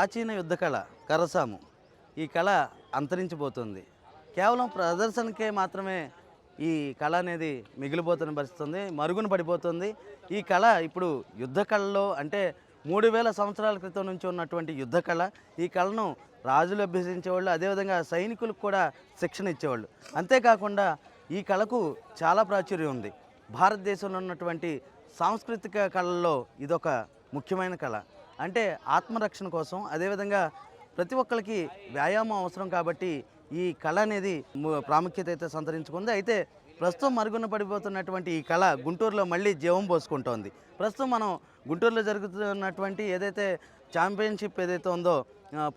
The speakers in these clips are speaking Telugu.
ప్రాచీన యుద్ధ కళ కరసాము. ఈ కళ అంతరించిపోతుంది. కేవలం ప్రదర్శనకే మాత్రమే ఈ కళ అనేది మిగిలిపోతున్న పరిస్థితుంది మరుగున పడిపోతుంది. ఈ కళ ఇప్పుడు యుద్ధ కళలో అంటే మూడు వేల సంవత్సరాల క్రితం నుంచి ఉన్నటువంటి యుద్ధ కళ. ఈ కళను రాజులు అభ్యసించేవాళ్ళు అదేవిధంగా సైనికులకు కూడా శిక్షణ ఇచ్చేవాళ్ళు. అంతేకాకుండా ఈ కళకు చాలా ప్రాచుర్యం ఉంది. భారతదేశంలో ఉన్నటువంటి సాంస్కృతిక కళల్లో ఇదొక ముఖ్యమైన కళ. అంటే ఆత్మరక్షణ కోసం అదేవిధంగా ప్రతి ఒక్కరికి వ్యాయామం అవసరం కాబట్టి ఈ కళ అనేది ప్రాముఖ్యత అయితే సంతరించుకుంది. అయితే ప్రస్తుతం మరుగున పడిపోతున్నటువంటి ఈ కళ గుంటూరులో మళ్ళీ జీవం పోసుకుంటోంది. ప్రస్తుతం మనం గుంటూరులో జరుగుతున్నటువంటి ఏదైతే ఛాంపియన్షిప్ ఏదైతే ఉందో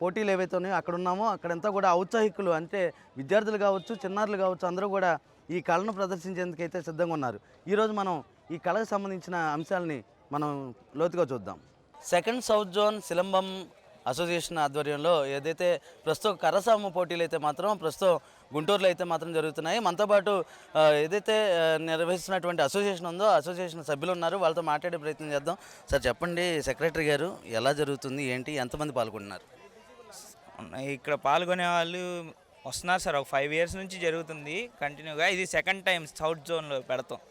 పోటీలు ఏవైతే ఉన్నాయో అక్కడ ఉన్నామో అక్కడంతా కూడా ఔత్సాహికులు అంటే విద్యార్థులు కావచ్చు చిన్నారులు కావచ్చు అందరూ కూడా ఈ కళను ప్రదర్శించేందుకైతే సిద్ధంగా ఉన్నారు. ఈరోజు మనం ఈ కళకు సంబంధించిన అంశాలని మనం లోతుగా చూద్దాం. Second south zone silambam association ఆధ్వర్యంలో ఏదైతే ప్రస్తుతం కరసాము పోటీలు అయితే మాత్రం ప్రస్తుతం గుంటూరులో అయితే మాత్రం జరుగుతున్నాయి. మనతో పాటు ఏదైతే నిర్వహిస్తున్నటువంటి అసోసియేషన్ ఉందో అసోసియేషన్ సభ్యులు ఉన్నారు. వాళ్ళతో మాట్లాడే ప్రయత్నం చేద్దాం. సార్ చెప్పండి సెక్రటరీ గారు ఎలా జరుగుతుంది ఏంటి ఎంతమంది పాల్గొంటున్నారు? ఇక్కడ పాల్గొనే వాళ్ళు వస్తున్నారు సార్. ఒక ఫైవ్ ఇయర్స్ నుంచి జరుగుతుంది కంటిన్యూగా. ఇది సెకండ్ టైం సౌత్ జోన్లో పెడతాం.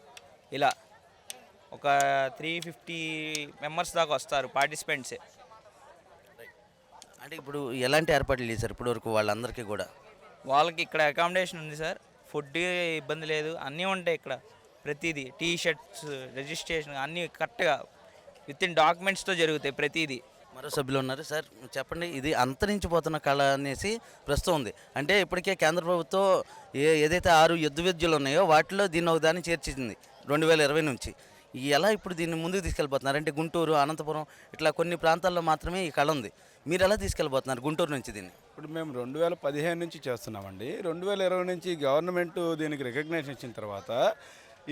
ఇలా ఒక త్రీ ఫిఫ్టీ మెంబర్స్ దాకా వస్తారు పార్టిసిపెంట్సే. అంటే ఇప్పుడు ఎలాంటి ఏర్పాట్లు చేశారు ఇప్పటి వరకు వాళ్ళందరికీ కూడా? వాళ్ళకి ఇక్కడ అకామిడేషన్ ఉంది సార్. ఫుడ్ ఇబ్బంది లేదు. అన్నీ ఉంటాయి ఇక్కడ. ప్రతిదీ. టీ షర్ట్స్ రిజిస్ట్రేషన్ అన్నీ కరెక్ట్గా విత్ ఇన్ డాక్యుమెంట్స్తో జరుగుతాయి ప్రతిదీ. మరో సభ్యులు ఉన్నారు సార్. చెప్పండి ఇది అంతరించిపోతున్న కళ అనేసి ప్రస్తుతం ఉంది. అంటే ఇప్పటికే కేంద్ర ప్రభుత్వం ఏ ఏదైతే ఆరు యుద్ధ విద్యలు ఉన్నాయో వాటిలో దీన్ని ఒక దాన్ని చేర్చింది రెండు వేల ఇరవై నుంచి. ఎలా ఇప్పుడు దీన్ని ముందుకు తీసుకెళ్ళిపోతున్నారు? అంటే గుంటూరు అనంతపురం ఇట్లా కొన్ని ప్రాంతాల్లో మాత్రమే ఈ కళ ఉంది. మీరు ఎలా తీసుకెళ్ళిపోతున్నారు గుంటూరు నుంచి దీన్ని? ఇప్పుడు మేము రెండు వేల పదిహేను నుంచి చేస్తున్నామండి. రెండు వేల ఇరవై నుంచి గవర్నమెంట్ దీనికి రికగ్నేషన్ ఇచ్చిన తర్వాత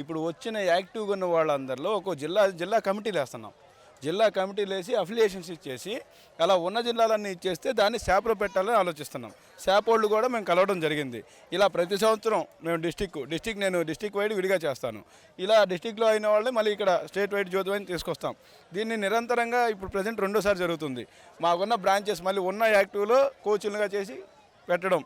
ఇప్పుడు వచ్చిన యాక్టివ్గా ఉన్న వాళ్ళందరిలో ఒక జిల్లా జిల్లా కమిటీలు వేస్తున్నాం. జిల్లా కమిటీలు వేసి అఫిలియేషన్స్ ఇచ్చేసి అలా ఉన్న జిల్లాలన్నీ ఇచ్చేస్తే దాన్ని శాపలో పెట్టాలని ఆలోచిస్తున్నాం. శాపోళ్ళు కూడా మేము కలవడం జరిగింది. ఇలా ప్రతి సంవత్సరం మేము డిస్టిక్ డిస్టిక్ నేను డిస్టిక్ వైడ్ విడిగా చేస్తాను. ఇలా డిస్టిక్లో అయిన వాళ్ళని మళ్ళీ ఇక్కడ స్టేట్ వైడ్ జ్యోతి వైడ్ తీసుకొస్తాం. దీన్ని నిరంతరంగా ఇప్పుడు ప్రజెంట్ రెండోసారి జరుగుతుంది. మాకున్న బ్రాంచెస్ మళ్ళీ ఉన్న యాక్టివ్లో కోచ్లుగా చేసి పెట్టడం.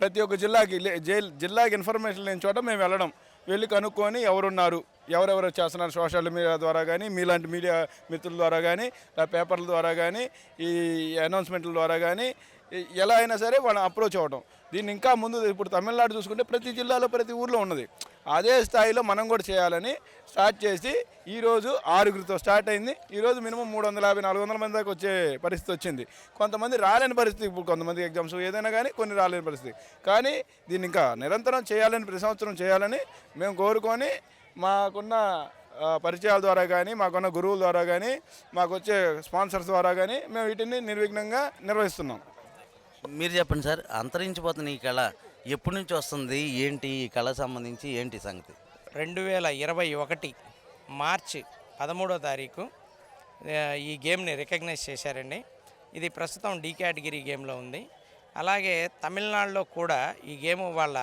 ప్రతి ఒక్క జిల్లాకి జైల్- జిల్లాకి ఇన్ఫర్మేషన్ లేని చోట మేము వెళ్ళడం. వెళ్ళి కనుక్కొని ఎవరున్నారు ఎవరెవరు చేస్తున్నారు సోషల్ మీడియా ద్వారా కానీ మీలాంటి మీడియా మిత్రుల ద్వారా కానీ లేదా పేపర్ల ద్వారా కానీ ఈ అనౌన్స్మెంట్ల ద్వారా కానీ ఎలా అయినా సరే వాళ్ళని అప్రోచ్ అవ్వడం దీన్ని ఇంకా ముందు ఇప్పుడు తమిళనాడు చూసుకుంటే ప్రతి జిల్లాలో ప్రతి ఊర్లో ఉన్నది. అదే స్థాయిలో మనం కూడా చేయాలని స్టార్ట్ చేసి ఈరోజు ఆరుగురితో స్టార్ట్ అయింది. ఈరోజు మినిమం మూడు వందల యాభై నాలుగు వందల మంది దాకా వచ్చే పరిస్థితి వచ్చింది. కొంతమంది రాలేని పరిస్థితి ఇప్పుడు కొంతమంది ఎగ్జామ్స్ ఏదైనా కానీ కొన్ని రాలేని పరిస్థితి. కానీ దీన్ని ఇంకా నిరంతరం చేయాలని ప్రతి సంవత్సరం చేయాలని మేము కోరుకొని మాకున్న పరిచయాల ద్వారా కానీ మాకున్న గురువుల ద్వారా కానీ మాకు వచ్చే స్పాన్సర్స్ ద్వారా కానీ మేము వీటిని నిర్విఘ్నంగా నిర్వహిస్తున్నాం. మీరు చెప్పండి సార్ అంతరించిపోతుంది ఈ కళ ఎప్పటి నుంచి వస్తుంది? ఏంటి? ఈ కళ సంబంధించి ఏంటి సంగతి? రెండు వేల ఇరవై ఒకటి మార్చి పదమూడో తారీఖు ఈ గేమ్ని రికగ్నైజ్ చేశారండి. ఇది ప్రస్తుతం డీ కేటగిరీ గేమ్లో ఉంది. అలాగే తమిళనాడులో కూడా ఈ గేమ్ వాళ్ళ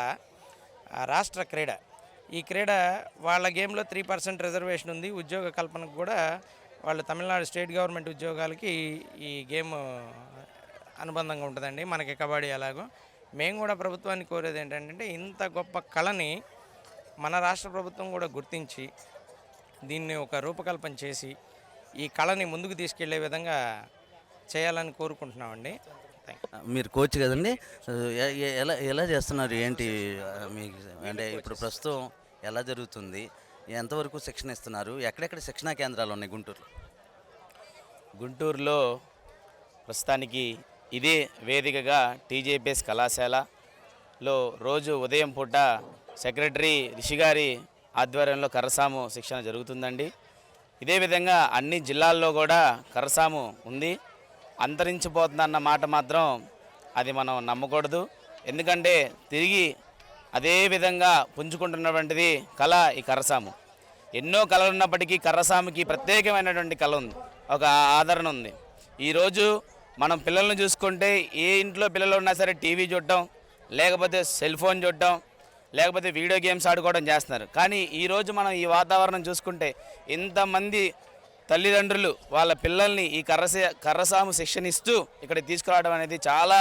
రాష్ట్ర క్రీడ. ఈ క్రీడ వాళ్ళ గేమ్లో త్రీ పర్సెంట్ రిజర్వేషన్ ఉంది. ఉద్యోగ కల్పనకు కూడా వాళ్ళు తమిళనాడు స్టేట్ గవర్నమెంట్ ఉద్యోగాలకి ఈ గేమ్ అనుబంధంగా ఉంటుందండి. మనకి కబడ్డీ ఎలాగో మేము కూడా ప్రభుత్వాన్ని కోరేది ఏంటంటే ఇంత గొప్ప కళని మన రాష్ట్ర ప్రభుత్వం కూడా గుర్తించి దీన్ని ఒక రూపకల్పన చేసి ఈ కళని ముందుకు తీసుకెళ్ళే విధంగా చేయాలని కోరుకుంటున్నామండి. మీరు కోచ్ కదండి. ఎలా ఎలా చేస్తున్నారు? ఏంటి మీకు అంటే ఇప్పుడు ప్రస్తుతం ఎలా జరుగుతుంది? ఎంతవరకు శిక్షణ ఇస్తున్నారు? ఎక్కడెక్కడ శిక్షణా కేంద్రాలు ఉన్నాయి గుంటూరులో? గుంటూరులో ప్రస్తుతానికి ఇదే వేదికగా టీజేపీఎస్ కళాశాలలో రోజు ఉదయం పూట సెక్రటరీ రిషిగారి ఆధ్వర్యంలో కర్రసాము శిక్షణ జరుగుతుందండి. ఇదే విధంగా అన్ని జిల్లాల్లో కూడా కర్రసాము ఉంది. అంతరించిపోతుందన్న మాట మాత్రం అది మనం నమ్మకూడదు. ఎందుకంటే తిరిగి అదే విధంగా పుంజుకుంటున్నటువంటిది కళ ఈ కర్రసాము ఎన్నో కళలు ఉన్నప్పటికీ కర్రసాముకి ప్రత్యేకమైనటువంటి కళ ఉంది. ఒక ఆదరణ ఉంది. ఈరోజు మనం పిల్లల్ని చూసుకుంటే ఏ ఇంట్లో పిల్లలు ఉన్నా సరే టీవీ చూడటం లేకపోతే సెల్ ఫోన్ చూడటం లేకపోతే వీడియో గేమ్స్ ఆడుకోవడం చేస్తున్నారు. కానీ ఈరోజు మనం ఈ వాతావరణం చూసుకుంటే ఇంతమంది తల్లిదండ్రులు వాళ్ళ పిల్లల్ని ఈ కర్రసే కర్రసాము శిక్షణ ఇస్తూ ఇక్కడ తీసుకురావడం అనేది చాలా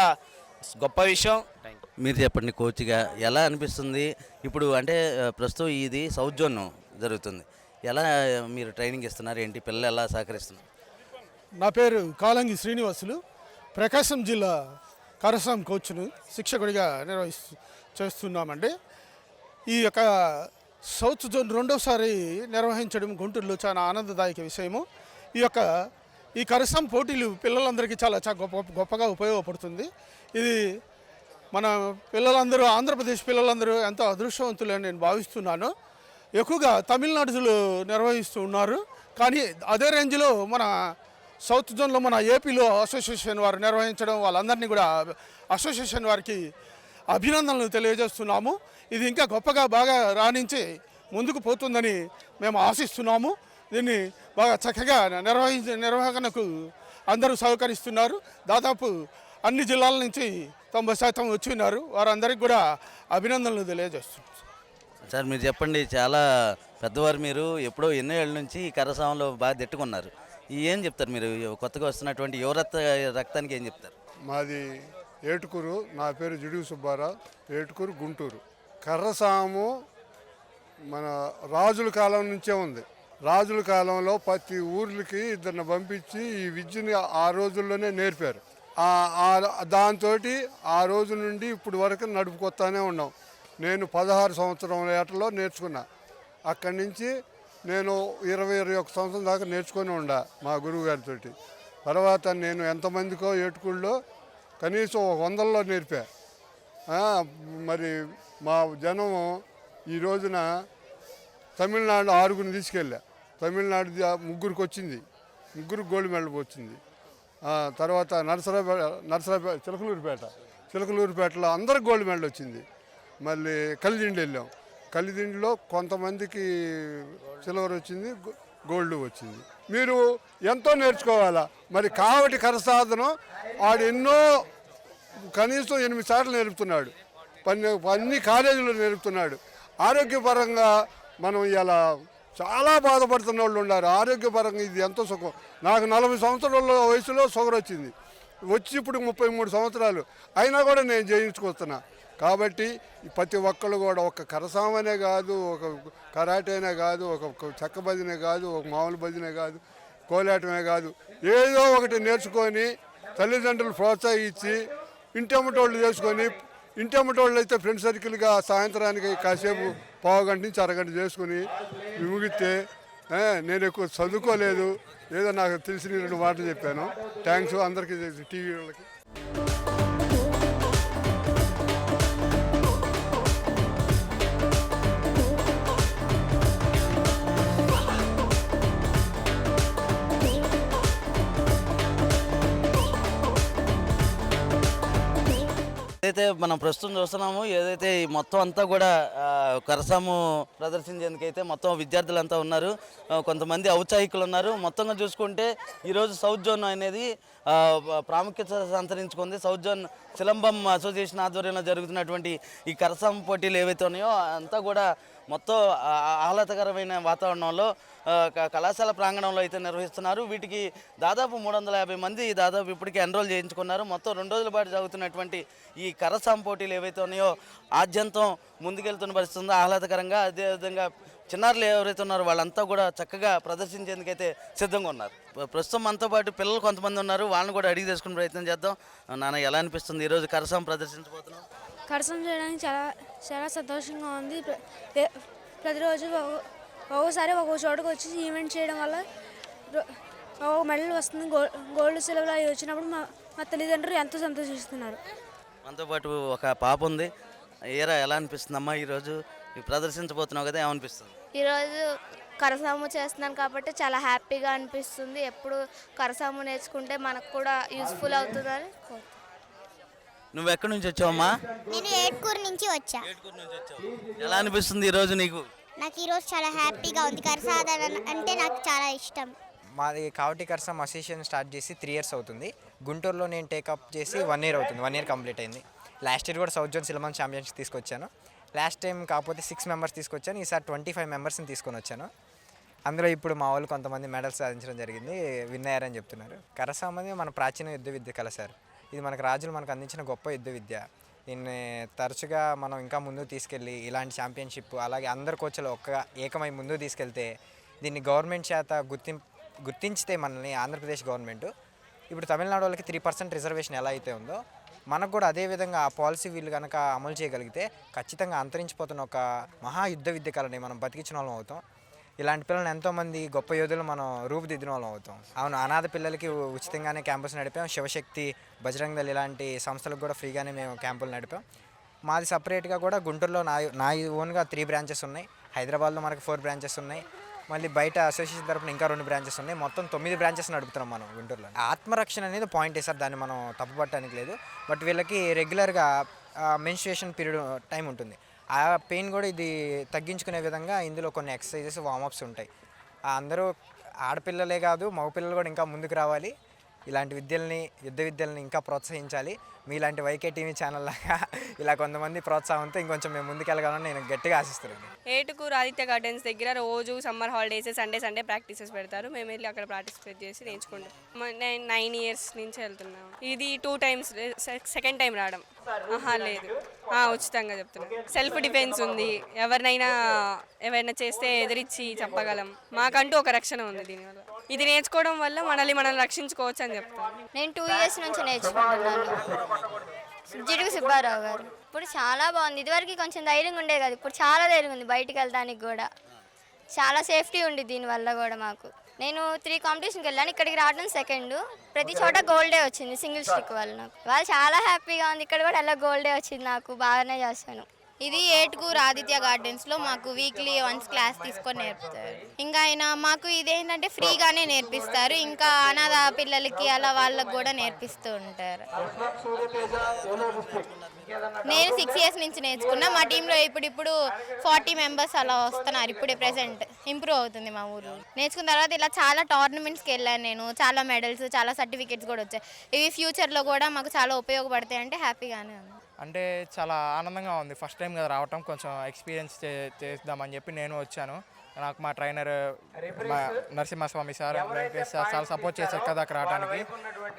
గొప్ప విషయం. మీరు చెప్పండి కోచ్గా ఎలా అనిపిస్తుంది? ఇప్పుడు అంటే ప్రస్తుతం ఇది సౌత్ జోన్ జరుగుతుంది. ఎలా మీరు ట్రైనింగ్ ఇస్తున్నారు? ఏంటి? పిల్లలు ఎలా సహకరిస్తున్నారు? నా పేరు కాలంగి శ్రీనివాసులు. ప్రకాశం జిల్లా కరసాం కోచ్ను శిక్షకుడిగా నిర్వహిస్తు చేస్తున్నామండి. ఈ యొక్క సౌత్ జోన్ రెండోసారి నిర్వహించడం గుంటూరులో చాలా ఆనందదాయక విషయము. ఈ యొక్క ఈ కరసాం పోటీలు పిల్లలందరికీ చాలా చాలా గొప్ప గొప్పగా ఉపయోగపడుతుంది. ఇది మన పిల్లలందరూ ఆంధ్రప్రదేశ్ పిల్లలందరూ ఎంతో అదృష్టవంతులని నేను భావిస్తున్నాను. ఎక్కువగా తమిళనాడులో నిర్వహిస్తూ ఉన్నారు. కానీ అదే రేంజ్లో మన సౌత్ జోన్లో మన ఏపీలో అసోసియేషన్ వారు నిర్వహించడం వాళ్ళందరినీ కూడా అసోసియేషన్ వారికి అభినందనలు తెలియజేస్తున్నాము. ఇది ఇంకా గొప్పగా బాగా రాణించి ముందుకు పోతుందని మేము ఆశిస్తున్నాము. దీన్ని బాగా చక్కగా నిర్వహించ నిర్వహణకు అందరూ సహకరిస్తున్నారు. దాదాపు అన్ని జిల్లాల నుంచి తొంభై శాతం వచ్చి ఉన్నారు. వారందరికీ కూడా అభినందనలు తెలియజేస్తున్నాం. సార్ మీరు చెప్పండి చాలా పెద్దవారు మీరు ఎప్పుడో ఎన్నో ఏళ్ళ నుంచి ఈ కర్రసామంలో బాగా తిట్టుకున్నారు. ఏం చెప్తారు మీరు? కొత్తగా వస్తున్నటువంటి యువరక్త రక్తానికి ఏం చెప్తారు? మాది ఏటుకూరు నా పేరు జుడివి సుబ్బారావు ఏటుకూరు గుంటూరు. కర్రసాము మన రాజుల కాలం నుంచే ఉంది. రాజుల కాలంలో ప్రతి ఊర్లకి ఇద్దరిని పంపించి ఈ విద్యని ఆ రోజుల్లోనే నేర్పారు. దాంతో ఆ రోజు నుండి ఇప్పుడు వరకు నడుపుకొస్తానే ఉన్నాం. నేను పదహారు సంవత్సరం ఏటలో నేర్చుకున్నా. అక్కడి నుంచి నేను ఇరవై ఇరవై ఒక సంవత్సరం దాకా నేర్చుకొని ఉండా మా గురువు గారితో తర్వాత నేను ఎంతమందికో ఏటుకుల్లో కనీసం ఒక వందల్లో నేర్పా. మరి మా జనం ఈ రోజున తమిళనాడు ఆరుగురిని తీసుకెళ్ళా. తమిళనాడు ముగ్గురికి వచ్చింది ముగ్గురు గోల్డ్ మెడల్ వచ్చింది తర్వాత నరసరాపేట నరసరాపేట చిలకలూరుపేట. చిలకలూరుపేటలో అందరికి గోల్డ్ మెడల్ వచ్చింది. మళ్ళీ కలిదిండి వెళ్ళాం కలిదిండిలో కొంతమందికి సిల్వర్ వచ్చింది గోల్డ్ వచ్చింది. మీరు ఎంతో నేర్చుకోవాలా? మరి కావటి కరసాధనం ఆడు ఎన్నో కనీసం ఎనిమిది సార్లు నేర్పుతున్నాడు. పన్ని అన్ని కాలేజీలు నేర్పుతున్నాడు. ఆరోగ్యపరంగా మనం ఇలా చాలా బాధపడుతున్న వాళ్ళు ఉన్నారు. ఆరోగ్యపరంగా ఇది ఎంతో సుఖం. నాకు నలభై సంవత్సరాల వయసులో షుగర్ వచ్చింది. వచ్చి ఇప్పుడు ముప్పై మూడు సంవత్సరాలు. అయినా కూడా నేను జయించుకొస్తున్నా. కాబట్టి ప్రతి ఒక్కరు కూడా ఒక కరసామనే కాదు ఒక కరాటేనే కాదు ఒక చెక్క బదినే కాదు ఒక మామూలు బదినే కాదు కోలాటమే కాదు. ఏదో ఒకటి నేర్చుకొని తల్లిదండ్రులు ప్రోత్సహించి ఇంటమ్మటోళ్ళు చేసుకొని ఇంటమ్మటోళ్ళు అయితే ఫ్రెండ్ సర్కిల్గా సాయంత్రానికి కాసేపు పావుగంట నుంచి అరగంట చేసుకుని ముగితే నేను ఎక్కువ చదువుకోలేదు. ఏదో నాకు తెలిసిన రెండు మాటలు చెప్పాను. థ్యాంక్స్ అందరికీ టీవీ వాళ్ళకి. ఏదైతే మనం ప్రస్తుతం చూస్తున్నామో ఏదైతే మొత్తం అంతా కూడా కరసాము కరసాము ప్రదర్శించేందుకైతే మొత్తం విద్యార్థులంతా ఉన్నారు. కొంతమంది ఔత్సాహికులు ఉన్నారు. మొత్తంగా చూసుకుంటే ఈరోజు సౌత్ జోన్ అనేది ప్రాముఖ్యత సంతరించుకుంది. సౌత్ జోన్ సిలంబం అసోసియేషన్ ఆధ్వర్యంలో జరుగుతున్నటువంటి ఈ కరసాం పోటీలు ఏవైతే ఉన్నాయో అంతా కూడా మొత్తం ఆహ్లాదకరమైన వాతావరణంలో కళాశాల ప్రాంగణంలో అయితే నిర్వహిస్తున్నారు. వీటికి దాదాపు మూడు వందల యాభై మంది దాదాపు ఇప్పటికే ఎన్రోల్ చేయించుకున్నారు. మొత్తం రెండు రోజుల పాటు జరుగుతున్నటువంటి ఈ కరసాం పోటీలు ఏవైతే ఉన్నాయో ఆద్యంతం ముందుకెళ్తున్న పరిస్థితి ఉందో. ఆహ్లాదకరంగా అదేవిధంగా చిన్నారులు ఎవరైతే ఉన్నారో వాళ్ళంతా కూడా చక్కగా ప్రదర్శించేందుకైతే సిద్ధంగా ఉన్నారు. ప్రస్తుతం మనతో పాటు పిల్లలు కొంతమంది ఉన్నారు. వాళ్ళని కూడా అడిగి తెలుసుకునే ప్రయత్నం చేద్దాం. నాన్న ఎలా అనిపిస్తుంది? ఈరోజు కరసాం ప్రదర్శించబోతున్నాం. కరసం చేయడానికి చాలా చాలా సంతోషంగా ఉంది. ప్రతిరోజు ఒక్కోసారి ఒక్కో చోటుకు వచ్చి ఈవెంట్ చేయడం వల్ల ఒక మెడల్ వస్తుంది. గోల్డ్ సిల్వర్ అవి వచ్చినప్పుడు మా మా తల్లిదండ్రులు ఎంతో సంతోషిస్తున్నారు. మనతో పాటు ఒక పాప ఉంది. ఏరా ఎలా అనిపిస్తుందమ్మా ఈరోజు? ఈ ప్రదర్శించబోతున్నావు కదా ఏమనిపిస్తుంది? ఈరోజు కరసాము చేస్తున్నాను కాబట్టి చాలా హ్యాపీగా అనిపిస్తుంది. ఎప్పుడు కరసాము నేర్చుకుంటే మనకు కూడా యూస్ఫుల్ అవుతుందని కోరుతున్నాను. నువ్వు ఎక్కడి నుంచి వచ్చావమ్మా? నేను ఏట్కూరు నుంచి వచ్చా. ఎలా అనిపిస్తుంది ఈరోజు నీకు? నాకు ఈరోజు చాలా హ్యాపీగా ఉంది. కరసాధన అంటే నాకు చాలా ఇష్టం. మాది కావటి కర్సం అసోసియేషన్ స్టార్ట్ చేసి త్రీ ఇయర్స్ అవుతుంది. గుంటూరులో నేను టేకప్ చేసి వన్ ఇయర్ అవుతుంది వన్ ఇయర్ కంప్లీట్ అయింది. లాస్ట్ ఇయర్ కూడా సౌత్ జోన్ సిలమన్ ఛాంపియన్షిప్ తీసుకొచ్చాను. లాస్ట్ టైం కాకపోతే సిక్స్ మెంబర్స్ తీసుకొచ్చాను ఈసారి ట్వంటీ ఫైవ్ మెంబర్స్ని తీసుకొని వచ్చాను. అందులో ఇప్పుడు మా వాళ్ళు కొంతమంది మెడల్స్ సాధించడం జరిగింది విన్ అయ్యారని చెప్తున్నారు. కరసాం అనేది మన ప్రాచీన యుద్ధ విద్య కల సార్. ఇది మనకు రాజులు మనకు అందించిన గొప్ప యుద్ధ విద్య. దీన్ని తరచుగా మనం ఇంకా ముందుకు తీసుకెళ్ళి ఇలాంటి ఛాంపియన్షిప్ అలాగే అందరి కోచ్లు ఒక్క ఏకమై ముందుకు తీసుకెళ్తే దీన్ని గవర్నమెంట్ చేత గుర్తిం గుర్తించితే మనల్ని ఆంధ్రప్రదేశ్ గవర్నమెంట్ ఇప్పుడు తమిళనాడు వాళ్ళకి త్రీ పర్సెంట్ రిజర్వేషన్ ఎలా అయితే ఉందో మనకు కూడా అదే విధంగా ఆ పాలసీ వీళ్ళు కనుక అమలు చేయగలిగితే ఖచ్చితంగా అంతరించిపోతున్న ఒక మహా యుద్ధ విద్య కళని మనం బతికించిన వాళ్ళం అవుతాం. ఇలాంటి పిల్లల్ని ఎంతోమంది గొప్ప యోధులు మనం రూపుదిద్దిన వాళ్ళం అవుతాం. అవును అనాథ పిల్లలకి ఉచితంగానే క్యాంపస్ నడిపాం. శివశక్తి బజరంగ దళ ఇలాంటి సంస్థలకు కూడా ఫ్రీగానే మేము క్యాంపులు నడిపాం. మాది సపరేట్గా కూడా గుంటూరులో నా నా ఓన్గా త్రీ బ్రాంచెస్ ఉన్నాయి. హైదరాబాద్లో మనకి ఫోర్ బ్రాంచెస్ ఉన్నాయి. మళ్ళీ బయట అసోసియేషన్ తరపున ఇంకా రెండు బ్రాంచెస్ ఉన్నాయి. మొత్తం తొమ్మిది బ్రాంచెస్ నడుపుతున్నాం మనం గుంటూరులో ఆత్మరక్షణ అనేది పాయింట్ సార్ దాన్ని మనం తప్పుపట్టడానికి లేదు. బట్ వీళ్ళకి రెగ్యులర్గా మెన్స్ట్రేషన్ పీరియడ్ టైం ఉంటుంది. ఆ పెయిన్ కూడా ఇది తగ్గించుకునే విధంగా ఇందులో కొన్ని ఎక్సర్సైజెస్ వార్మప్స్ ఉంటాయి. అందరూ ఆడపిల్లలే కాదు మగపిల్లలు కూడా ఇంకా ముందుకు రావాలి. ఇలాంటి విద్యల్ని యుద్ధ విద్యల్ని ఇంకా ప్రోత్సహించాలి. మీలాంటి వైకే టీవీ ఛానల్ లాగా ఇలా కొంతమంది ప్రోత్సాహంతో ఇంకొంచెం మేము ముందుకెళ్ళగలని నేను గట్టిగా ఆశిస్తున్నాను. ఏటుకూరు ఆదిత్య గార్డెన్స్ దగ్గర రోజు summer holidays Sunday Sunday practices పెడతారు. మేము వెళ్ళి అక్కడ పార్టిసిపేట్ చేసి నేర్చుకుంటాం. నేను నైన్ ఇయర్స్ నుంచి వెళ్తున్నాను ఇది టూ టైమ్స్ సెకండ్ టైం రావడం. ఆహా లేదు. ఆ, ఉచితంగా చెప్తున్నాను సెల్ఫ్ డిఫెన్స్ ఉంది. ఎవరినైనా ఎవరైనా చేస్తే ఎదిరించి చెప్పగలం. మాకంటూ ఒక రక్షణ ఉంది దీనివల్ల. ఇది నేర్చుకోవడం వల్ల మనల్ని మనం రక్షించుకోవచ్చు అని చెప్తాను నేను టూ ఇయర్స్ నుంచి నేర్చుకుంటున్నాను. జిడుగు సుబ్బారావు గారు. ఇప్పుడు చాలా బాగుంది. ఇదివరకు కొంచెం ధైర్యంగా ఉండేది కదా. ఇప్పుడు చాలా ధైర్యం ఉంది బయటికి వెళ్ళడానికి కూడా. చాలా సేఫ్టీ ఉంది దీనివల్ల కూడా మాకు. నేను త్రీ కాంపిటీషన్కి వెళ్ళాను. ఇక్కడికి రావడం సెకండ్. ప్రతి చోట గోల్డే వచ్చింది సింగిల్ స్టిక్ వల్ల నాకు. వాళ్ళు చాలా హ్యాపీగా ఉంది. ఇక్కడ కూడా ఎలా గోల్డే వచ్చింది నాకు. బాగానే చేశాను ఇది ఏటుకూరు ఆదిత్య గార్డెన్స్లో మాకు వీక్లీ వన్స్ క్లాస్ తీసుకొని నేర్పుతారు. ఇంకా ఆయన మాకు ఇదేంటంటే ఫ్రీగానే నేర్పిస్తారు. ఇంకా అనాథ పిల్లలకి అలా వాళ్ళకి కూడా నేర్పిస్తూ ఉంటారు. నేను సిక్స్ ఇయర్స్ నుంచి నేర్చుకున్నా. మా టీంలో ఇప్పుడు ఇప్పుడు ఫార్టీ మెంబర్స్ అలా వస్తున్నారు. ఇప్పుడే ప్రెసెంట్ ఇంప్రూవ్ అవుతుంది మా ఊరు. నేర్చుకున్న తర్వాత ఇలా చాలా టోర్నమెంట్స్కి వెళ్ళాను నేను. చాలా మెడల్స్ చాలా సర్టిఫికేట్స్ కూడా వచ్చాయి. ఇవి ఫ్యూచర్లో కూడా మాకు చాలా ఉపయోగపడతాయి అంటే హ్యాపీగానే ఉంది. అంటే చాలా ఆనందంగా ఉంది. ఫస్ట్ టైం కదా రావటం. కొంచెం ఎక్స్పీరియన్స్ చే చేద్దామని చెప్పి నేను వచ్చాను. నాకు మా ట్రైనర్ మా నరసింహస్వామి సార్ వెంకటేష్ సార్ చాలా సపోర్ట్ చేశారు ఇక్కడ దాకా రావడానికి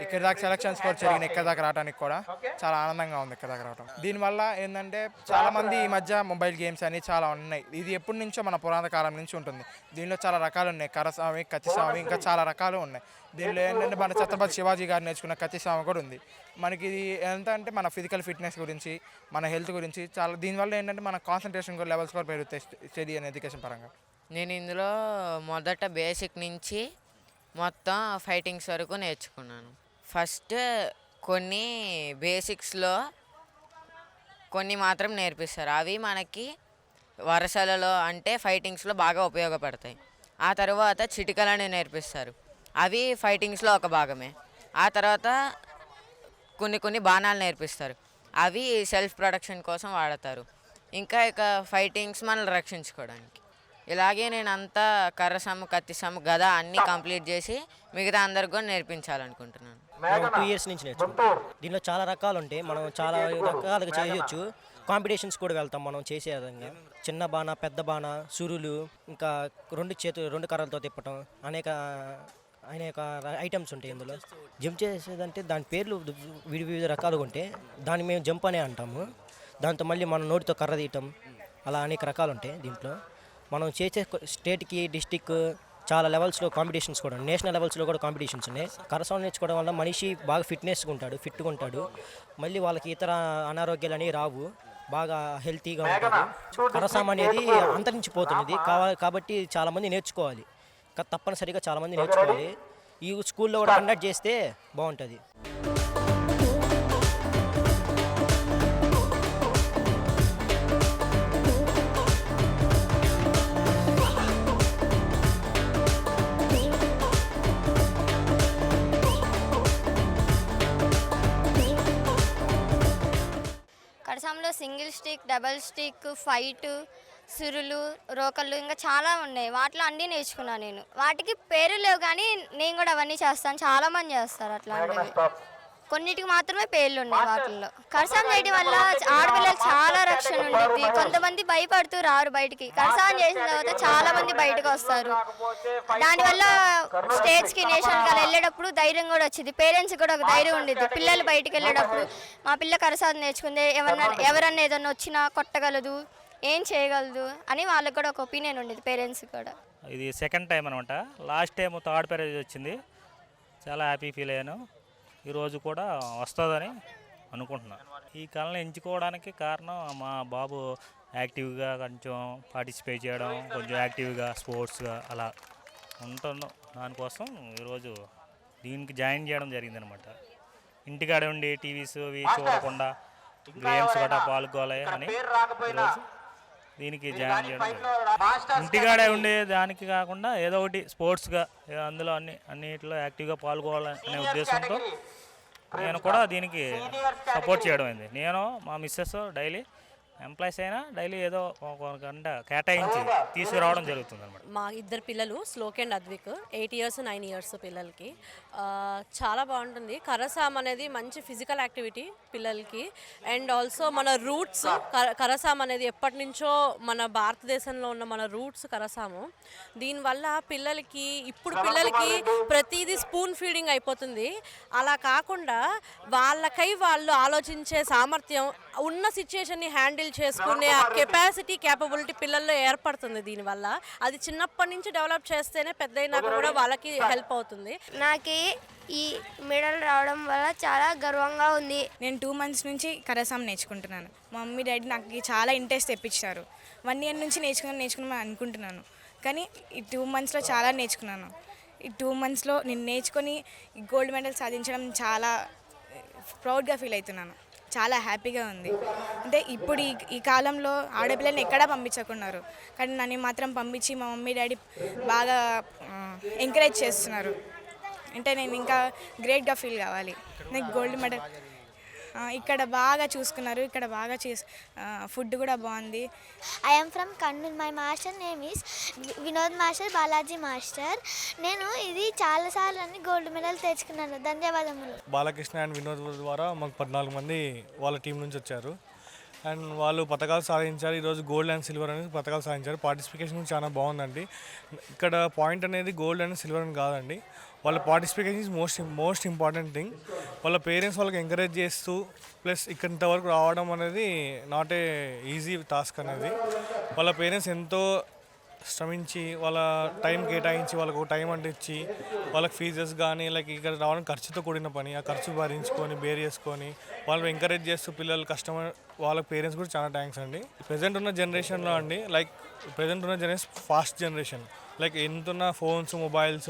ఇక్కడ దాకా సెలక్షన్స్ కూడా జరిగినాయి ఇక్కడ దాకా రావడానికి కూడా. చాలా ఆనందంగా ఉంది ఇక్కడ దాకా రావడం దీనివల్ల ఏంటంటే చాలా మంది ఈ మధ్య మొబైల్ గేమ్స్ అని చాలా ఉన్నాయి. ఇది ఎప్పటి నుంచో మన పురాణ కాలం నుంచి ఉంటుంది. దీనిలో చాలా రకాలు ఉన్నాయి. కరస్వామి కత్తిస్వామి ఇంకా చాలా రకాలు ఉన్నాయి. దీనిలో ఏంటంటే మన ఛత్రపతి శివాజీ గారు నేర్చుకున్న కత్తిస్వామి కూడా ఉంది. మనకి ఇది ఎంత అంటే మన ఫిజికల్ ఫిట్నెస్ గురించి మన హెల్త్ గురించి చాలా దీనివల్ల ఏంటంటే మన కాన్సన్ట్రేషన్ కూడా లెవెల్స్ కూడా పెరుగుతాయి స్టడీ అండ్ ఎడ్యుకేషన్ పరంగా. నేను ఇందులో మొదట బేసిక్ నుంచి మొత్తం ఫైటింగ్స్ వరకు నేర్చుకున్నాను. ఫస్ట్ కొన్ని బేసిక్స్లో కొన్ని మాత్రం నేర్పిస్తారు. అవి మనకి వరసలలో అంటే ఫైటింగ్స్లో బాగా ఉపయోగపడతాయి. ఆ తర్వాత చిటికలని నేర్పిస్తారు. అవి ఫైటింగ్స్లో ఒక భాగమే. ఆ తర్వాత కొన్ని కొన్ని బాణాలు నేర్పిస్తారు. అవి సెల్ఫ్ ప్రొడక్షన్ కోసం వాడతారు. ఇంకా ఇక ఫైటింగ్స్ మనల్ని రక్షించుకోవడానికి. ఇలాగే నేను అంతా కర్రసమ్ము కత్తిసమ్ము గద అన్నీ కంప్లీట్ చేసి మిగతా అందరికి కూడా నేర్పించాలనుకుంటున్నాను. టూ ఇయర్స్ నుంచి నేర్చుకుంటాం దీనిలో చాలా రకాలు ఉంటాయి మనం చాలా రకాలుగా చేయొచ్చు. కాంపిటీషన్స్ కూడా వెళ్తాం మనం చేసే విధంగా. చిన్న బాణ పెద్ద బాణ సురులు ఇంకా రెండు చేతులు రెండు కర్రలతో తిప్పటం అనేక అనేక ఐటమ్స్ ఉంటాయి ఇందులో. జంప్ చేసేదంటే దాని పేర్లు విడి వివిధ రకాలుగా ఉంటాయి దాన్ని మేము జంప్ అనే అంటాము. దాంతో మళ్ళీ మన నోటితో కర్ర తీయటం అలా అనేక రకాలు ఉంటాయి దీంట్లో. మనం చేసే స్టేట్కి డిస్టిక్ చాలా లెవెల్స్లో కాంపిటీషన్స్ కూడా. నేషనల్ లెవెల్స్లో కూడా కాంపిటీషన్స్ ఉన్నాయి. కరసౌండ్ నేర్చుకోవడం వల్ల మనిషి బాగా ఫిట్నెస్గా ఉంటాడు ఫిట్గా ఉంటాడు. మళ్ళీ వాళ్ళకి ఇతర అనారోగ్యాలు అనేవి రావు బాగా హెల్తీగా ఉంటాడు. కరసాం అనేది అంతరించిపోతున్నది కాబట్టి చాలామంది నేర్చుకోవాలి. తప్పనిసరిగా చాలామంది నేర్చుకోవాలి. ఈ స్కూల్లో కూడా కండక్ట్ చేస్తే బాగుంటుంది. కడసాంలో single stick double stick fight సురులు రోకళ్ళు ఇంకా చాలా ఉన్నాయి. వాటిలో అన్నీ నేర్చుకున్నాను నేను. వాటికి పేరు లేవు కానీ నేను కూడా అవన్నీ చేస్తాను. చాలా మంది చేస్తారు అట్లాంటివి. కొన్నిటికి మాత్రమే పేర్లు ఉన్నాయి వాటిల్లో. కరసాం చేయడం వల్ల ఆడపిల్లలకు ఉంటుంది కొంతమంది భయపడుతూ రారు బయటికి. కరసాం చేసిన తర్వాత చాలా మంది బయటకు వస్తారు. దానివల్ల స్టేట్స్కి నేషనల్కి అలా వెళ్ళేటప్పుడు ధైర్యం కూడా వచ్చింది. పేరెంట్స్ కూడా ఒక ధైర్యం ఉండేది పిల్లలు బయటికి వెళ్ళేటప్పుడు మా పిల్ల కరసాదం నేర్చుకుంది ఎవరన్నా ఎవరన్నా ఏదన్నా వచ్చినా కొట్టగలదు ఏం చేయగలదు అని వాళ్ళకి కూడా ఒక ఒపీనియన్ ఉండేది పేరెంట్స్ కూడా. ఇది సెకండ్ టైం అనమాట లాస్ట్ టైం థర్డ్ ప్రైజ్ వచ్చింది. చాలా హ్యాపీ ఫీల్ అయ్యాను. ఈరోజు కూడా వస్తుందని అనుకుంటున్నాను ఈ కళను ఎంచుకోవడానికి కారణం మా బాబు యాక్టివ్గా కొంచెం పార్టిసిపేట్ చేయడం కొంచెం యాక్టివ్గా స్పోర్ట్స్గా అలా ఉంటున్నాం దానికోసం ఈరోజు దీనికి జాయిన్ చేయడం జరిగిందనమాట. ఇంటికాడ ఉండి టీవీస్ అవి చూడకుండా గేమ్స్ గట్రా పాల్గొవాలి అని ఈరోజు దీనికి జాయిన్ చేయడం జరిగింది. ఇంటికాడే ఉండే దానికి కాకుండా ఏదో ఒకటి స్పోర్ట్స్గా అందులో అన్ని అన్నిటిలో యాక్టివ్గా పాల్గొవాలనే ఉద్దేశంతో నేను కూడా దీనికి సపోర్ట్ చేయడం అయింది నేను మా మిస్సెస్ డైలీ ఎంప్లాయీస్ అయినా డైలీ ఏదో ఒక గంట కేటాయించి తీసుకురావడం జరుగుతుంది అనమాట మా ఇద్దరు పిల్లలు Shlok and Advik eight years nine years పిల్లలకి. చాలా బాగుంటుంది. కరసాం అనేది మంచి ఫిజికల్ యాక్టివిటీ పిల్లలకి. అండ్ ఆల్సో మన రూట్స్ కరసాం అనేది ఎప్పటి నుంచో మన భారతదేశంలో ఉన్న మన రూట్స్ కరసాము. దీనివల్ల పిల్లలకి ఇప్పుడు పిల్లలకి ప్రతిదీ స్పూన్ ఫీడింగ్ అయిపోతుంది. అలా కాకుండా వాళ్ళకై వాళ్ళు ఆలోచించే సామర్థ్యం ఉన్న సిచ్యుయేషన్ని హ్యాండిల్ చేసుకునే ఆ కెపాసిటీ క్యాపబిలిటీ పిల్లల్లో ఏర్పడుతుంది దీనివల్ల. అది చిన్నప్పటి నుంచి డెవలప్ చేస్తేనే పెద్ద కూడా వాళ్ళకి హెల్ప్ అవుతుంది. నాకు ఈ మెడల్ రావడం వల్ల చాలా గర్వంగా ఉంది. నేను టూ మంత్స్ నుంచి కరసాం నేర్చుకుంటున్నాను. మా మమ్మీ డాడీ నాకు చాలా ఇంట్రెస్ట్ తెప్పించారు. వన్ ఇయర్ నుంచి నేర్చుకుని నేర్చుకుని అనుకుంటున్నాను. కానీ ఈ టూ మంత్స్లో చాలా నేర్చుకున్నాను. ఈ టూ మంత్స్లో నేను నేర్చుకొని ఈ గోల్డ్ మెడల్ సాధించడం చాలా ప్రౌడ్గా ఫీల్ అవుతున్నాను. చాలా హ్యాపీగా ఉంది. అంటే ఇప్పుడు ఈ ఈ కాలంలో ఆడపిల్లని ఎక్కడా పంపించకున్నారు. కానీ నన్ను మాత్రం పంపించి మా మమ్మీ డాడీ బాగా ఎంకరేజ్ చేస్తున్నారు. అంటే నేను ఇంకా గ్రేట్గా ఫీల్ కావాలి. నాకు గోల్డ్ మెడల్ ఇక్కడ బాగా చూసుకున్నారు. ఇక్కడ బాగా చేసి ఫుడ్ కూడా బాగుంది. I am from Kurnool my master name is Vinod master Balaji master నేను ఇది చాలాసార్లు అన్ని గోల్డ్ మెడల్ తెచ్చుకున్నాను. ధన్యవాదములు. బాలకృష్ణ అండ్ వినోద్ ద్వారా మాకు పద్నాలుగు మంది వాళ్ళ టీం నుంచి వచ్చారు. అండ్ వాళ్ళు పథకాలు సాధించారు. ఈరోజు గోల్డ్ అండ్ సిల్వర్ అనేది పథకాలు సాధించారు. పార్టిసిపేషన్ చాలా బాగుందండి. ఇక్కడ పాయింట్ అనేది గోల్డ్ అండ్ సిల్వర్ అని కాదండి. వాళ్ళ participation is most most important thing వాళ్ళ పేరెంట్స్ వాళ్ళకి ఎంకరేజ్ చేస్తూ ప్లస్ ఇక్కడ ఇంతవరకు రావడం అనేది నాట్ ఏ ఈజీ టాస్క్ అనేది. వాళ్ళ పేరెంట్స్ ఎంతో శ్రమించి వాళ్ళ టైం కేటాయించి వాళ్ళకు టైం అంటే ఇచ్చి వాళ్ళకి ఫీజెస్ కానీ లైక్ ఇక్కడ రావడం ఖర్చుతో కూడిన పని. ఆ ఖర్చు భరించుకొని బేర్ చేసుకొని వాళ్ళు ఎంకరేజ్ చేస్తూ పిల్లలు కస్టమర్ వాళ్ళ పేరెంట్స్ కూడా చాలా థ్యాంక్స్ అండి. ప్రజెంట్ ఉన్న జనరేషన్లో అండి లైక్ ప్రజెంట్ ఉన్న జనరేషన్ ఫాస్ట్ జనరేషన్ లైక్ ఎంతున్న ఫోన్స్ మొబైల్స్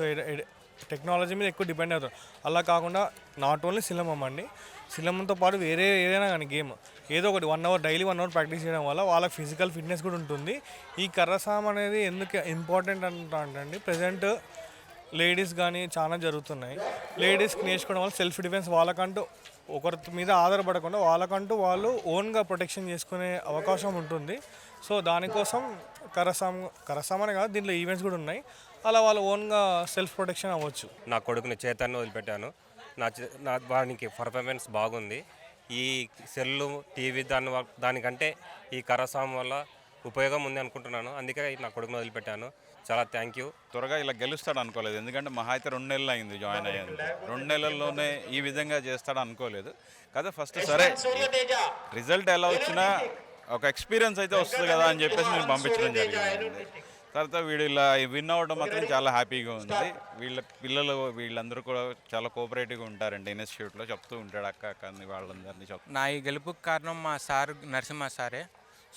టెక్నాలజీ మీద ఎక్కువ డిపెండ్ అవుతారు. అలా కాకుండా నాట్ ఓన్లీ సిలమం అండి. సిలమంతో పాటు వేరే ఏదైనా కానీ గేమ్ ఏదో ఒకటి one hour daily one hour practice చేయడం వల్ల వాళ్ళకి ఫిజికల్ ఫిట్నెస్ కూడా ఉంటుంది. ఈ కర్రసాం అనేది ఎందుకు ఇంపార్టెంట్ అంటా అంటే ప్రజెంట్ లేడీస్ కానీ చాలా జరుగుతున్నాయి. లేడీస్కి నేర్చుకోవడం వల్ల సెల్ఫ్ డిఫెన్స్ వాళ్ళకంటూ ఒకరి మీద ఆధారపడకుండా వాళ్ళకంటూ వాళ్ళు ఓన్గా ప్రొటెక్షన్ చేసుకునే అవకాశం ఉంటుంది. సో దానికోసం కరసాం కరసాం అనే కాదు దీంట్లో ఈవెంట్స్ కూడా ఉన్నాయి. అలా వాళ్ళు ఓన్గా సెల్ఫ్ ప్రొటెక్షన్ అవ్వచ్చు. నా కొడుకుని చేతాన్ని వదిలిపెట్టాను. నా చే- నా వానికి పర్ఫార్మెన్స్ బాగుంది. ఈ సెల్లు టీవీ దాని దానికంటే ఈ కరసాం వల్ల ఉపయోగం ఉంది అనుకుంటున్నాను. అందుకే నా కొడుకుని వదిలిపెట్టాను. చాలా థ్యాంక్ యూ త్వరగా ఇలా గెలుస్తాడు అనుకోలేదు. ఎందుకంటే మహా అయితే రెండు నెలలు అయింది జాయిన్ అయ్యింది రెండు నెలల్లోనే ఈ విధంగా చేస్తాడు అనుకోలేదు. కదా ఫస్ట్ సరే. రిజల్ట్ ఎలా వచ్చినా ఒక ఎక్స్పీరియన్స్ అయితే వస్తుంది కదా అని చెప్పేసి నేను పంపించడం జరిగింది. తర్వాత వీడు ఇలా విన్ అవ్వడం మాత్రం చాలా హ్యాపీగా ఉంది. వీళ్ళ పిల్లలు వీళ్ళందరూ కూడా చాలా కోఆపరేటివ్గా ఉంటారండి ఇన్స్టిట్యూట్లో చెప్తూ ఉంటాడు అక్క అక్క అని వాళ్ళందరినీ చెప్తూ నా ఈ గెలుపుకి కారణం మా సార్ నరసింహ సారే.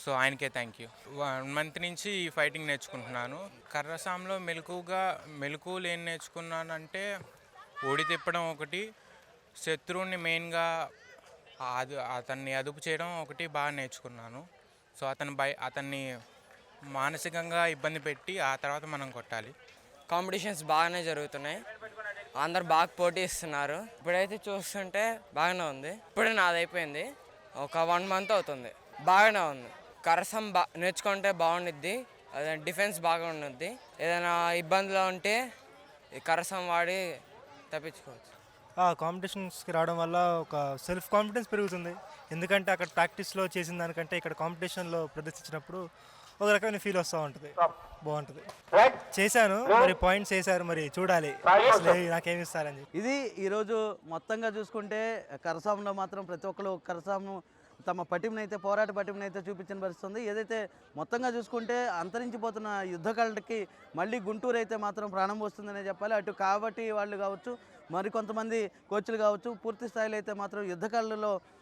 సో ఆయనకే థ్యాంక్ యూ వన్ మంత్ నుంచి ఈ ఫైటింగ్ నేర్చుకుంటున్నాను. కర్రసాంలో మెలకుగా మెలకువలు ఏం నేర్చుకున్నానంటే ఓడి తిప్పడం ఒకటి శత్రువుని మెయిన్గా అది అతన్ని అదుపు చేయడం ఒకటి బాగా నేర్చుకున్నాను. సో అతను బై అతన్ని మానసికంగా ఇబ్బంది పెట్టి ఆ తర్వాత మనం కొట్టాలి. కాంపిటీషన్స్ బాగానే జరుగుతున్నాయి. అందరు బాగా పోటీ ఇస్తున్నారు. ఇప్పుడైతే చూస్తుంటే బాగానే ఉంది. ఇప్పుడే నాది అయిపోయింది. ఒక వన్ మంత్ అవుతుంది. బాగానే ఉంది. కరసం బా నేర్చుకుంటే బాగుండిద్ది. అదే డిఫెన్స్ బాగా ఉండిద్ది. ఏదైనా ఇబ్బందిలో ఉంటే ఈ కరసం వాడి తప్పించుకోవచ్చు. కాంపిటీషన్స్కి రావడం వల్ల ఒక సెల్ఫ్ కాన్ఫిడెన్స్ పెరుగుతుంది. ఎందుకంటే అక్కడ ప్రాక్టీస్లో చేసిన దానికంటే ఇక్కడ కాంపిటీషన్లో ప్రదర్శించినప్పుడు ఒక రకమైన ఫీల్ వస్తూ ఉంటుంది. బాగుంటుంది. చేశాను. మరి పాయింట్స్ వేశారు మరి చూడాలి. అసలు నాకేమి ఇస్తారని చెప్పి. ఇది ఈరోజు మొత్తంగా చూసుకుంటే కరసాంలో మాత్రం ప్రతి ఒక్కరు కరసాము తమ పటిమనైతే పోరాట పటిమనైతే చూపించిన పరిస్థితుంది ఏదైతే మొత్తంగా చూసుకుంటే అంతరించిపోతున్న యుద్ధ కళకి మళ్ళీ గుంటూరు అయితే మాత్రం ప్రాణం వస్తుందనే చెప్పాలి. అటు కాబట్టి వాళ్ళు కావచ్చు మరి కొంతమంది కోచ్లు కావచ్చు పూర్తి స్థాయిలో అయితే మాత్రం యుద్ధ కళలో ఈ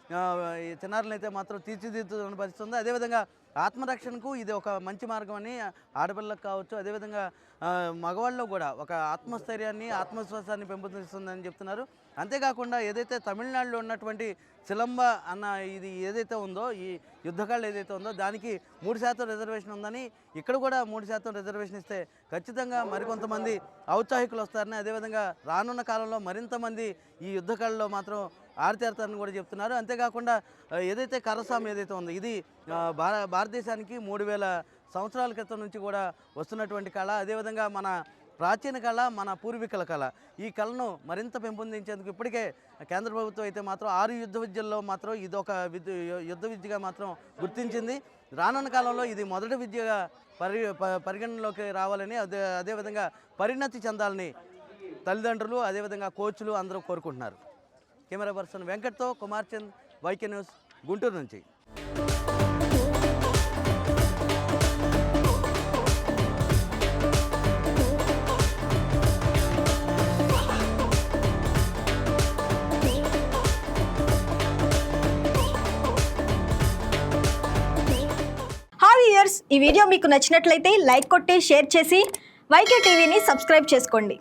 చిన్నారులను అయితే మాత్రం తీర్చిదిద్దుతున్న పరిస్థితి ఉంది. అదేవిధంగా ఆత్మరక్షణకు ఇది ఒక మంచి మార్గం అని ఆడపిల్లలకు కావచ్చు అదేవిధంగా మగవాళ్ళు మగవాళ్ళలో కూడా ఒక ఆత్మస్థైర్యాన్ని ఆత్మవిశ్వాసాన్ని పెంపొందిస్తుందని చెప్తున్నారు. అంతేకాకుండా ఏదైతే తమిళనాడులో ఉన్నటువంటి చిలంబ అన్న ఇది ఏదైతే ఉందో ఈ యుద్ధకాళ్ళు ఏదైతే ఉందో దానికి మూడు శాతం రిజర్వేషన్ ఉందని ఇక్కడ కూడా మూడు శాతం రిజర్వేషన్ ఇస్తే ఖచ్చితంగా మరికొంతమంది ఔత్సాహికులు వస్తారని అదేవిధంగా రానున్న కాలంలో మరింతమంది ఈ యుద్ధకాలలో మాత్రం ఆరితేరతారని కూడా చెప్తున్నారు. అంతేకాకుండా ఏదైతే కరసాం ఏదైతే ఉందో ఇది భార భారతదేశానికి మూడు వేల సంవత్సరాల క్రితం నుంచి కూడా వస్తున్నటువంటి కళ. అదేవిధంగా మన ప్రాచీన కళ మన పూర్వీకుల కళ. ఈ కళను మరింత పెంపొందించేందుకు ఇప్పటికే కేంద్ర ప్రభుత్వం అయితే మాత్రం ఆరు యుద్ధ విద్యల్లో మాత్రం ఇదొక విద్య యుద్ధ విద్యగా మాత్రం గుర్తించింది. రానున్న కాలంలో ఇది మొదటి విద్యగా పరి ప- పరిగణనలోకి రావాలని అదే అదేవిధంగా పరిణతి చెందాలని తల్లిదండ్రులు అదేవిధంగా కోచ్లు అందరూ కోరుకుంటున్నారు. కెమెరా పర్సన్ వెంకట్తో కుమార్ చంద్ వైకే న్యూస్ గుంటూరు నుంచి. ఇయర్స్ ఈ వీడియో మీకు నచ్చినట్లయితే లైక్ కొట్టి షేర్ చేసి వైకే టీవీని సబ్స్క్రైబ్ చేసుకోండి.